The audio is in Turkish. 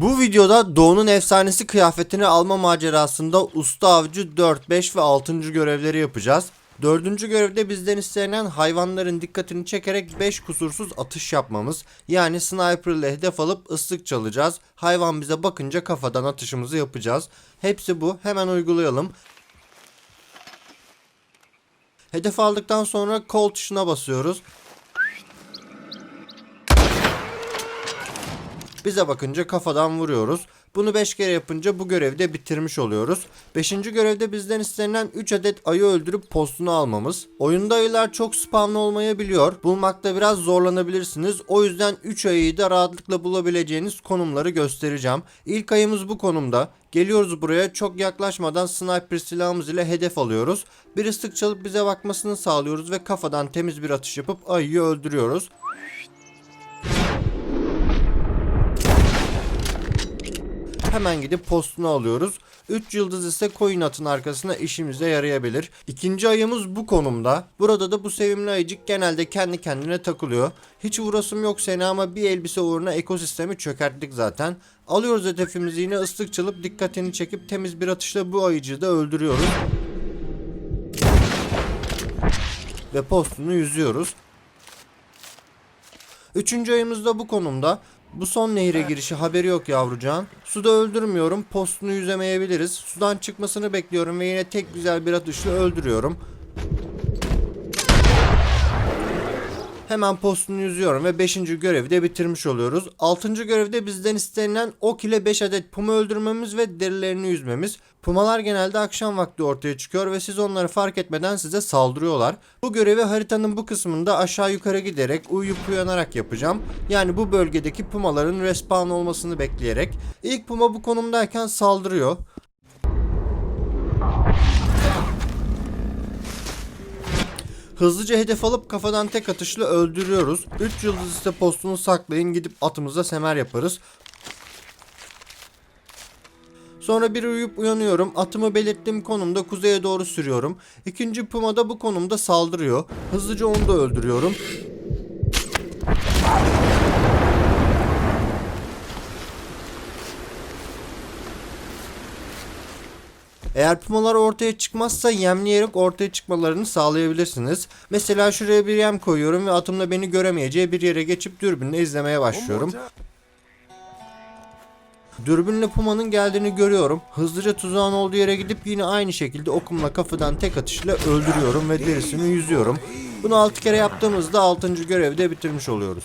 Bu videoda Doğu'nun efsanesi kıyafetini alma macerasında usta avcı 4, 5 ve 6. görevleri yapacağız. Dördüncü görevde bizden istenen hayvanların dikkatini çekerek 5 kusursuz atış yapmamız. Yani sniper ile hedef alıp ıslık çalacağız. Hayvan bize bakınca kafadan atışımızı yapacağız. Hepsi bu. Hemen uygulayalım. Hedef aldıktan sonra kol tuşuna basıyoruz. Bize bakınca kafadan vuruyoruz. Bunu 5 kere yapınca bu görevi de bitirmiş oluyoruz. 5. görevde bizden istenilen 3 adet ayı öldürüp postunu almamız. Oyunda ayılar çok spamlı olmayabiliyor. Bulmakta biraz zorlanabilirsiniz. O yüzden 3 ayıyı da rahatlıkla bulabileceğiniz konumları göstereceğim. İlk ayımız bu konumda. Geliyoruz buraya çok yaklaşmadan sniper silahımız ile hedef alıyoruz. Bir ıslık çalıp bize bakmasını sağlıyoruz ve kafadan temiz bir atış yapıp ayıyı öldürüyoruz. Hemen gidip postunu alıyoruz. 3 yıldız ise koyun atın arkasına işimize yarayabilir. İkinci ayımız bu konumda. Burada da bu sevimli ayıcık genelde kendi kendine takılıyor. Hiç vurasım yok seni ama bir elbise uğruna ekosistemi çökerttik zaten. Alıyoruz hedefimizi yine ıslık çalıp dikkatini çekip temiz bir atışla bu ayıcığı da öldürüyoruz. Ve postunu yüzüyoruz. Üçüncü ayımız da bu konumda. Bu son nehire girişi haberi yok yavrucağın. Suda öldürmüyorum. Postunu yüzemeyebiliriz. Sudan çıkmasını bekliyorum ve yine tek güzel bir atışla öldürüyorum. Hemen postunu yüzüyorum ve 5. görevi de bitirmiş oluyoruz. 6. görevde bizden istenilen ok ile 5 adet puma öldürmemiz ve derilerini yüzmemiz. Pumalar genelde akşam vakti ortaya çıkıyor ve siz onları fark etmeden size saldırıyorlar. Bu görevi haritanın bu kısmında aşağı yukarı giderek uyuyup uyanarak yapacağım. Yani bu bölgedeki pumaların respawn olmasını bekleyerek. İlk puma bu konumdayken saldırıyor. Hızlıca hedef alıp kafadan tek atışla öldürüyoruz. 3 yıldız ise postunu saklayın gidip atımıza semer yaparız. Sonra bir uyuyup uyanıyorum. Atımı belirttiğim konumda kuzeye doğru sürüyorum. İkinci puma da bu konumda saldırıyor. Hızlıca onu da öldürüyorum. Eğer pumalar ortaya çıkmazsa yemleyerek ortaya çıkmalarını sağlayabilirsiniz. Mesela şuraya bir yem koyuyorum ve atımla beni göremeyeceği bir yere geçip dürbünle izlemeye başlıyorum. Dürbünle pumanın geldiğini görüyorum. Hızlıca tuzağın olduğu yere gidip yine aynı şekilde okumla kafadan tek atışla öldürüyorum ve derisini yüzüyorum. Bunu 6 kere yaptığımızda 6. görevi de bitirmiş oluyoruz.